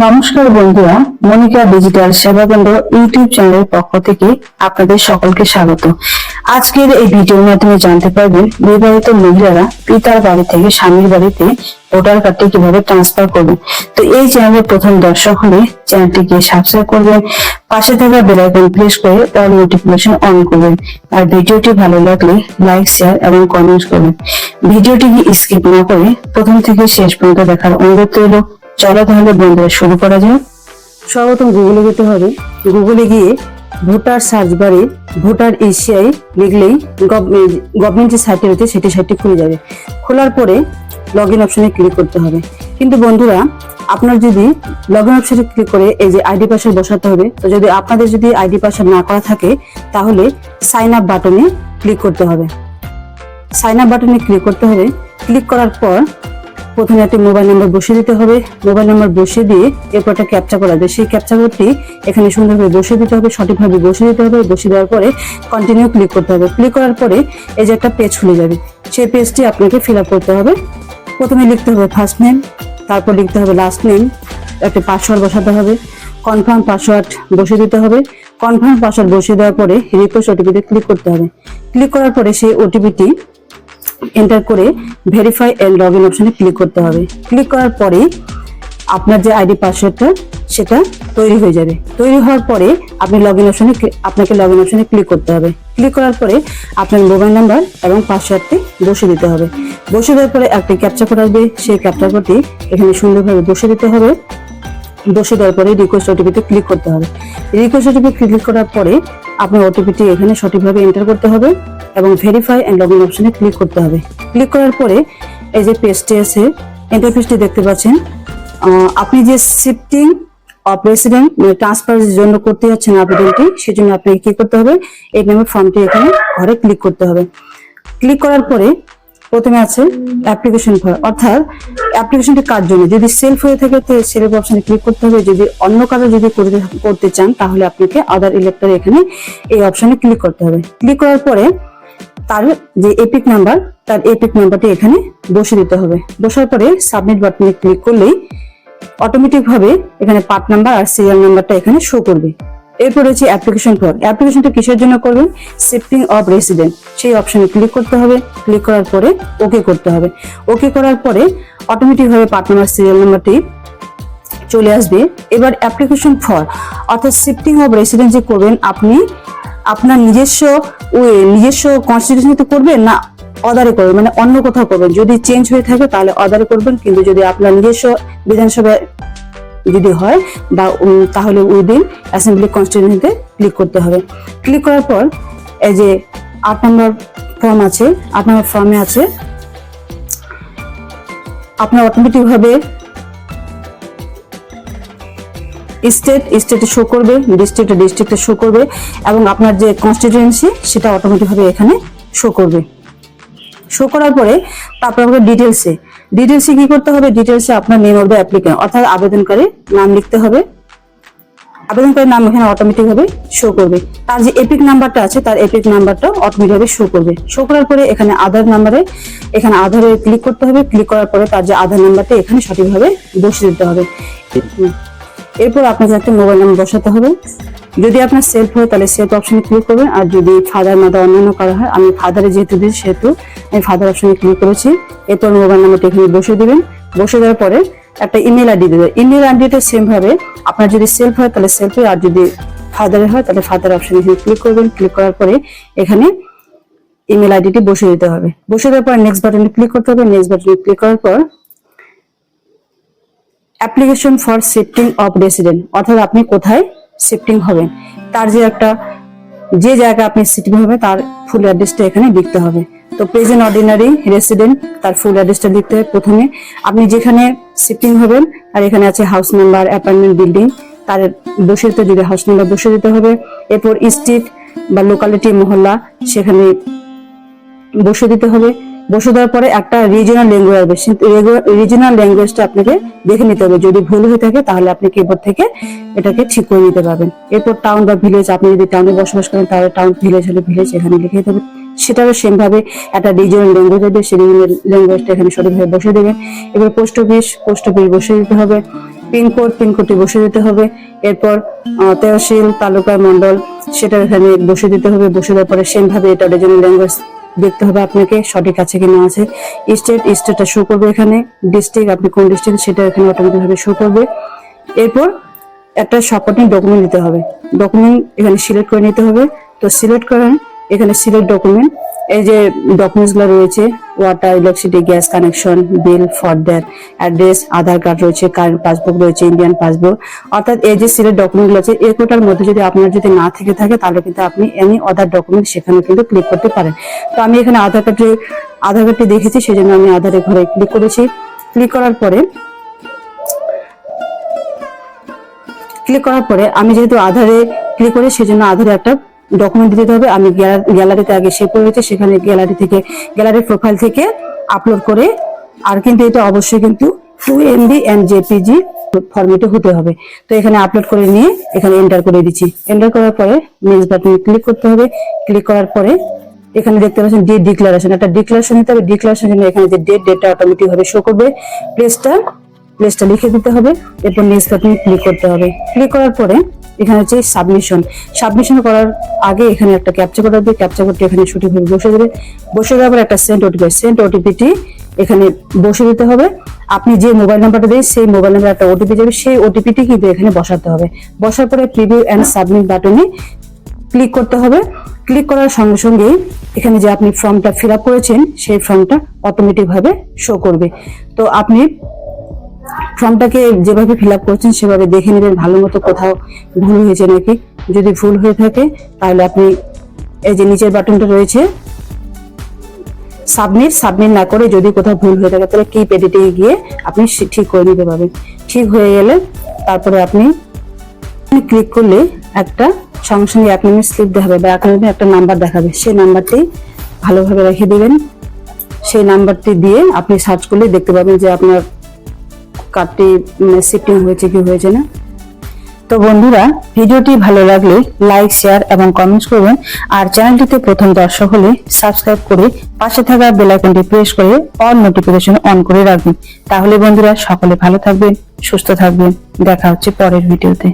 নমস্কার বন্ধুরা, মনিকা ডিজিটাল সেবা কেন্দ্র ইউটিউব চ্যানেলের পক্ষ থেকে আপনাদের সকলকে স্বাগত। আজকের এই ভিডিওর মাধ্যমে জানতে পারবেন, বিবাহিত মহিলারা পিতার বাড়ি থেকে স্বামীর বাড়িতে ভোটার কার্ডটি কীভাবে ট্রান্সফার করবেন। তো এই চ্যানেলের প্রথম দর্শক হলে চ্যানেলটিকে সাবস্ক্রাইব করবেন, পাশে থাকা বেল আইকন প্রেস করে অল নোটিফিকেশন অন করবেন। আর ভিডিওটি ভালো লাগলে লাইক শেয়ার এবং কমেন্ট করবেন। ভিডিওটিকে স্কিপ না করে প্রথম থেকে শেষ পর্যন্ত দেখার অনুরোধ রইল। চলো তাহলে বন্ধুরা, শুরু করা যাক। সর্বপ্রথম গুগলে যেতে হবে। গুগলে গিয়ে ভোটার সার্চ বারে ভোটার এশিয়ায় লিখলেই গভর্নমেন্ট যে সাইটে রয়েছে, সেটি সাইটটি খুলে যাবে। খোলার পরে লগ ইন অপশনে ক্লিক করতে হবে। কিন্তু বন্ধুরা, আপনার যদি লগ ইন অপশনে ক্লিক করে এই যে আইডি পাসওয়ার্ড বসাতে হবে, তো যদি আপনাদের যদি আইডি পাসওয়ার্ড না করা থাকে, তাহলে সাইন আপ বাটনে ক্লিক করতে হবে। সাইন আপ বাটনে ক্লিক করতে হবে ক্লিক করার পর প্রথমে একটি মোবাইল নাম্বার বসিয়ে দিতে হবে। মোবাইল নাম্বার বসিয়ে দিয়ে এরপর একটা ক্যাপচা করা হবে সেই ক্যাপচা এখানে সুন্দরভাবে বসিয়ে দিতে হবে, সঠিকভাবে বসিয়ে দিতে হবে, বসিয়ে দেওয়ার পরে কন্টিনিউ ক্লিক করতে হবে। ক্লিক করার পরে এই যে একটা পেজ খুলে যাবে। সেই পেজটি আপনাকে ফিল করতে হবে। প্রথমে লিখতে হবে ফার্স্ট নেম তারপর লিখতে হবে লাস্ট নেম একটা পাসওয়ার্ড বসাতে হবে। কনফার্ম পাসওয়ার্ড বসিয়ে দিতে হবে। কনফার্ম পাসওয়ার্ড বসিয়ে দেওয়ার পরে রিকোয়েস্ট ওটিপিতে ক্লিক করতে হবে। ক্লিক করার পরে সেই ওটিপিটি এন্টার করে ভেরিফাই এন্ড লগ ইন অপশনে ক্লিক করতে হবে। ক্লিক করার পরে আপনার যে আইডি পাসওয়ার্ডটা সেটা তৈরি হয়ে যাবে। তৈরি হওয়ার পরে আপনি লগ ইন অপশনে আপনাকে লগ ইন অপশনে ক্লিক করতে হবে। ক্লিক করার পরে আপনার মোবাইল নাম্বার এবং পাসওয়ার্ডটি বসে দিতে হবে। বসে দেওয়ার পরে একটি ক্যাপচা কোড আসবে। সেই ক্যাপচা কোডটি এখানে সুন্দরভাবে বসে দিতে হবে। বসে দেওয়ার পরে রিকোয়েস্ট ওটিপিতে ক্লিক করতে হবে। রিকোয়েস্ট ওটিপি ক্লিক করার পরে আপনার ওটিপিটি এখানে সঠিকভাবে এন্টার করতে হবে। এবং ভেরিফাই অ্যান্ড লগইন অপশনে ক্লিক করতে হবে। ক্লিক করার পরে এই যে পেজটি আছে ইন্টারফেসটি দেখতে পাচ্ছেন। আপনি যে শিফটিং অফ রেসিডেন্ট মানে ট্রান্সফার জন্য করতে যাচ্ছেন আবেদনটি, সেজন্য আপনাকে কি করতে হবে? এই নামের ফর্মটি এখানে ঘরে ক্লিক করতে হবে। ক্লিক করার পরে প্রথমে আছে অ্যাপ্লিকেশন ফর অর্থাৎ অ্যাপ্লিকেশনটি কার জন্য? যদি সেলফ হয়ে থাকে, তো সেলফ অপশনে ক্লিক করতে হবে। যদি অন্য কারও যদি করতে করতে চান, তাহলে আপনাকে আদার ইলেক্টর এখানে এই অপশানে ক্লিক করতে হবে। ক্লিক করার পরে তার যে এপিক নাম্বার তার এপিক নাম্বারটি এখানে বসে দিতে হবে। বসার পরে সাবমিট বাটনে ক্লিক করলেই অটোমেটিক ভাবে এখানে পার্ট নাম্বার আর সিরিয়াল নাম্বারটা এখানে শো করবে। এরপর হচ্ছে অ্যাপ্লিকেশন ফর অ্যাপ্লিকেশনটা কিসের জন্য করবেন? শিফটিং অফ রেসিডেন্ট সেই অপশনে ক্লিক করতে হবে। ক্লিক করার পরে ওকে করতে হবে। ওকে করার পরে অটোমেটিক ভাবে পার্ট নাম্বার সিরিয়াল নাম্বারটি চলে আসবে। এবার অ্যাপ্লিকেশন ফর অর্থাৎ শিফটিং অফ রেসিডেন্ট যে করবেন, আপনি আপনার নিজস্ব ওই নিজস্ব কনস্টিটিউশনতে করবেন না অদারে করবেন মানে অন্য কোথাও করবেন। যদি চেঞ্জ হয়ে থাকে তাহলে অদারে করবেন, কিন্তু যদি আপনার নিজস্ব বিধানসভা যদি হয়, বা তাহলে উইদিন অ্যাসেম্বলি কনস্টিটিউশনতে ক্লিক করতে হবে। ক্লিক করার পর, এই যে আট নম্বর ফর্ম আছে, আট নম্বর ফর্মে আছে, আপনার অটোমেটিক স্টেট স্টেটে শো করবে ডিস্ট্রিক্টে ডিস্ট্রিক্টে শো করবে এবং আপনার যে কনস্টিটিউয়েন্সি সেটা অটোমেটিকভাবে এখানে শো করবে। শো করার পরে তারপর আমাকে ডিটেলসে ডিটেলসে কি করতে হবে? ডিটেলসে আপনার নেম অফ দ্য অ্যাপ্লিকেন্ট অর্থাৎ আবেদনকারী নাম লিখতে হবে। আবেদনকারীর নাম এখানে অটোমেটিকভাবে শো করবে। তার যে এপিক নাম্বারটা আছে, তার এপিক নাম্বারটা অটোমেটিকভাবে শো করবে। শো করার পরে এখানে আধার নাম্বারে এখানে আধারে ক্লিক করতে হবে। ক্লিক করার পরে তার যে আধার নাম্বারটা এখানে সঠিকভাবে বসে দিতে হবে। এরপর আপনাকে একটা মোবাইল নাম্বার বসাতে হবে। যদি আপনার সেলফ হয়, তাহলে সেলফ অপশনে ক্লিক করবেন। আর যদি ফাদার মাদার অন্যান্য করা হয়, আমি ফাদারে যেহেতু দিই সেহেতু আমি ফাদার অপশনে ক্লিক করেছি। এরপর মোবাইল নাম্বারটা এখানে বসিয়ে দেবেন। বসে দেওয়ার পরে একটা ইমেল আইডি দেবেন। ইমেল আইডিটা সেম ভাবে আপনার যদি সেলফ হয়, তাহলে সেলফে আর যদি ফাদারে হয়, তাহলে ফাদার অপশনে এখানে ক্লিক করবেন। ক্লিক করার পরে এখানে ইমেল আইডিটি বসিয়ে দিতে হবে। বসিয়ে দেওয়ার পর নেক্সট বাটনে ক্লিক করতে হবে। নেক্সট বাটনে ক্লিক করার পর application for shifting of resident, অর্থাৎ আপনি কোথায় শিফটিং হবেন, তার যে একটা, যে জায়গায় আপনি শিফটিং হবে তার ফুল অ্যাড্রেসটা এখানে লিখতে হবে। তো প্রেজেন্ট অর্ডিনারি রেসিডেন্ট তার ফুল অ্যাড্রেসটা লিখতে হবে প্রথমে। আপনি যেখানে শিফটিং হবেন, আর এখানে আছে হাউস নাম্বার অ্যাপার্টমেন্ট বিল্ডিং তার বসে দিতে যদি হাউস নাম্বার বসে দিতে হবে। এরপর স্ট্রিট বা লোকালিটি মহল্লা, সেখানে বসে দিতে হবে। বসে দেওয়ার পরে একটা রিজনাল ল্যাঙ্গুয়েজ আসবে রিজনাল ল্যাঙ্গুয়েজটা আপনাকে দেখে নিতে হবে। যদি ভুল হয়ে থাকে তাহলে আপনি কিবোর্ড থেকে এটাকে ঠিক করে নিতে পারবেন। এরপর টাউন বা ভিলেজ আপনি যদি টাউনে বসবাস করেন তাহলে টাউন ভিলেজ হলে ভিলেজ এখানে লিখে দিতে হবে। সেটারও সেম ভাবে একটা রিজনাল ল্যাঙ্গুয়েজ হবে। সেই রিজনাল ল্যাঙ্গুয়েজটা এখানে সঠিকভাবে বসে দেবেন। এবার পোস্ট অফিস পোস্ট অফিস বসে দিতে হবে। পিনকোড পিনকোডটি বসে দিতে হবে। এরপর তহসিল তালুকা মন্ডল সেটা এখানে বসে দিতে হবে। বসে দেওয়ার পরে সেম ভাবে এটা রিজনাল ল্যাঙ্গুয়েজ দেখতে হবে আপনাকে সঠিক আছে কিনা আছে। স্টেট স্টেটটা শো করবে এখানে ডিস্ট্রিক্ট আপনি কোন ডিস্ট্রিক্ট সেটা এখানে অটোমেটিকভাবে শো করবে। এরপর একটা সাপোর্টিং ডকুমেন্ট দিতে হবে। ডকুমেন্ট এখানে সিলেক্ট করে নিতে হবে। তো সিলেক্ট করেন এখানে সিলেক্ট ডকুমেন্ট এই যে ডকুমেন্টসগুলো রয়েছে water electricity gas connection bill for that address Aadhaar card রয়েছে কারেন্ট পাসবুক রয়েছে ইন্ডিয়ান পাসবুক অর্থাৎ এই যে সিলেক্ট ডকুমেন্টগুলো আছে এই কোটার মধ্যে যদি আপনার যদি না থেকে থাকে, তাহলে কিন্তু আপনি এনি আদার ডকুমেন্ট সেখানে কিন্তু ক্লিক করতে পারেন। তো আমি এখানে আধার কার্ডে আধার কার্ডটি দেখেছি সেই জন্য আমি আধারে ঘরে ক্লিক করেছি। ক্লিক করার পরে ক্লিক করার পরে আমি যেহেতু আধারে ক্লিক করে, সেজন্য আধারে একটা ডকুমেন্ট দিতে হবে। আমি গ্যালারিতে আগে সেভ করেছি সেখানে গ্যালারি থেকে গ্যালারি প্রোফাইল থেকে আপলোড করে আর কিন্তু এটা অবশ্যই কিন্তু টু এমবি এন্ড জেপিজি ফরম্যাটে হতে হবে। তো এখানে আপলোড করে নিয়ে এখানে এন্টার করে দিচ্ছি। এন্টার করার পরে নেক্সট বাটনে ক্লিক করতে হবে। ক্লিক করার পরে এখানে দেখতে পাচ্ছেন ডেট ডিক্লারেশন একটা ডিক্লারেশন দিতে হবে। ডিক্লারেশন এখানে যে ডেট ডেটটা অটোমেটিক ভাবে শো করবে। প্লেসটা প্লেসটা লিখে দিতে হবে, এরপর নেক্সট বাটনে ক্লিক করতে হবে। ক্লিক করার পরে এখানে হচ্ছে সাবমিশন সাবমিশন করার আগে এখানে একটা ক্যাপচা কোড হবে ক্যাপচা কোডটি এখানে সঠিকভাবে বসে দেবে। বসে দেওয়ার পর একটা সেন্ট ওটিপি সেন্ট ওটিপিটি এখানে বসে দিতে হবে। আপনি যে মোবাইল নাম্বারটা দেন সেই মোবাইল নাম্বার একটা ওটিপি যাবে, সেই ওটিপিটি কিন্তু এখানে বসাতে হবে। বসার পরে প্রিভিউ অ্যান্ড সাবমিট বাটনে ক্লিক করতে হবে। ক্লিক করার সঙ্গে সঙ্গে এখানে যে আপনি ফর্মটা ফিল আপ করেছেন, সেই ফর্মটা অটোমেটিকভাবে শো করবে। তো আপনি ফর্মটাকে যেভাবে ফিল আপ করছেন, সেভাবে দেখে নেবেন ভালো মতো কোথাও ভুল হয়েছে নাকি। যদি ভুল হয়ে থাকে, তাহলে আপনি এই যে নিচের বাটনটা রয়েছে সাবমিট সাবমিট না করে যদি কোথাও ভুল হয়ে থাকে, তাহলে কিপ এডিটে গিয়ে আপনি ঠিক করে নিতে পারবেন। ঠিক হয়ে গেলে তারপরে আপনি ক্লিক করলে একটা সঙ্গে সঙ্গে এক মিনিট স্লিপ দেখাবে বা এক মিনিট একটা নাম্বার দেখাবে। সেই নাম্বারটি ভালোভাবে রেখে দেবেন। সেই নাম্বারটি দিয়ে আপনি সার্চ করলে দেখতে পাবেন যে আপনার কার্ডটি শিফটিং হয়েছে কি হয়েছে না? তো বন্ধুরা, ভিডিওটি ভালো লাগলে লাইক শেয়ার এবং কমেন্টস করবেন। আর চ্যানেলটিতে প্রথম দর্শক হলে সাবস্ক্রাইব করে পাশে থাকা বেলাইকনটি প্রেস করে অল নোটিফিকেশন অন করে রাখবেন। তাহলে বন্ধুরা সকলে ভালো থাকবেন, সুস্থ থাকবেন। দেখা হচ্ছে পরের ভিডিওতে।